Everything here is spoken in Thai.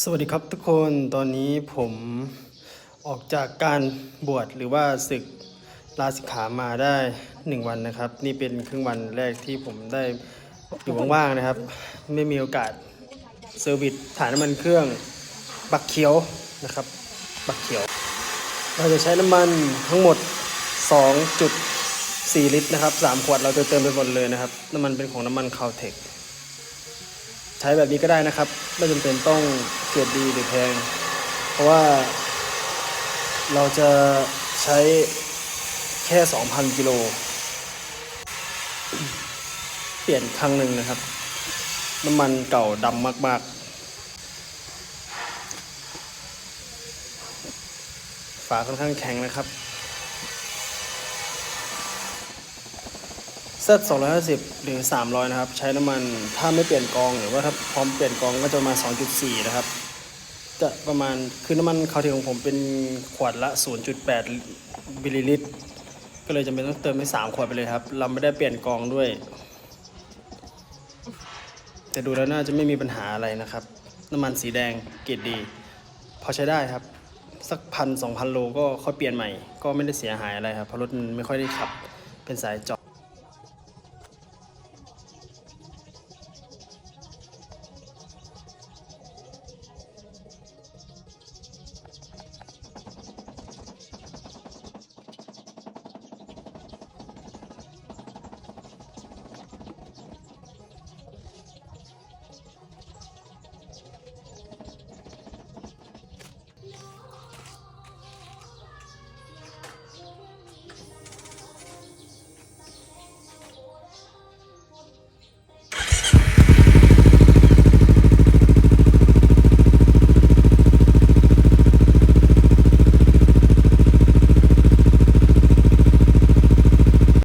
สวัสดีครับทุกคนตอนนี้ผมออกจากการบวชหรือว่าศึกลาสิกขามาได้หนึ่งวันนะครับ นี่เป็นครึ่งวันแรกที่ผมได้อยู่ว่างๆนะครับ ไม่มีโอกาสเซอร์วิสถ่ายน้ำมันเครื่องบักเขียวนะครับ บักเขียว เราจะใช้น้ำมันทั้งหมด 2.4 ลิตรนะครับ 3 ขวดเราจะเติมไปหมดเลยนะครับ น้ำมันเป็นของน้ำมันคาวเทค ใช้แบบนี้ก็ได้นะครับ ไม่จำเป็นต้องเกรดดีหรือแพง เพราะว่าเราจะใช้แค่ 2,000 กิโล เปลี่ยนครั้งหนึ่งนะครับ น้ำมันเก่าดำมาก ๆ ฝาค่อนข้างแข็งนะครับ เซต250 หรือ 300 นะครับ ใช้น้ำมันถ้าไม่เปลี่ยนกองหรือว่าถ้าพร้อมเปลี่ยนกองก็จะประมาณ 2.4 นะครับ จะประมาณคือน้ำมันคาวเทียของผมเป็นขวดละ 0.8มิลลิลิตร ก็เลยจำเป็นต้องเติมไป3ขวดไปเลยครับ เราไม่ได้เปลี่ยนกองด้วย แต่ดูแล้วน่าจะไม่มีปัญหาอะไรนะครับ น้ำมันสีแดงเกรดดี พอใช้ได้ครับ สักพันสองพันโลก็ค่อยเปลี่ยนใหม่ ก็ไม่ได้เสียหายอะไรครับเพราะรถมันไม่ค่อยได้ขับเป็นสายจอด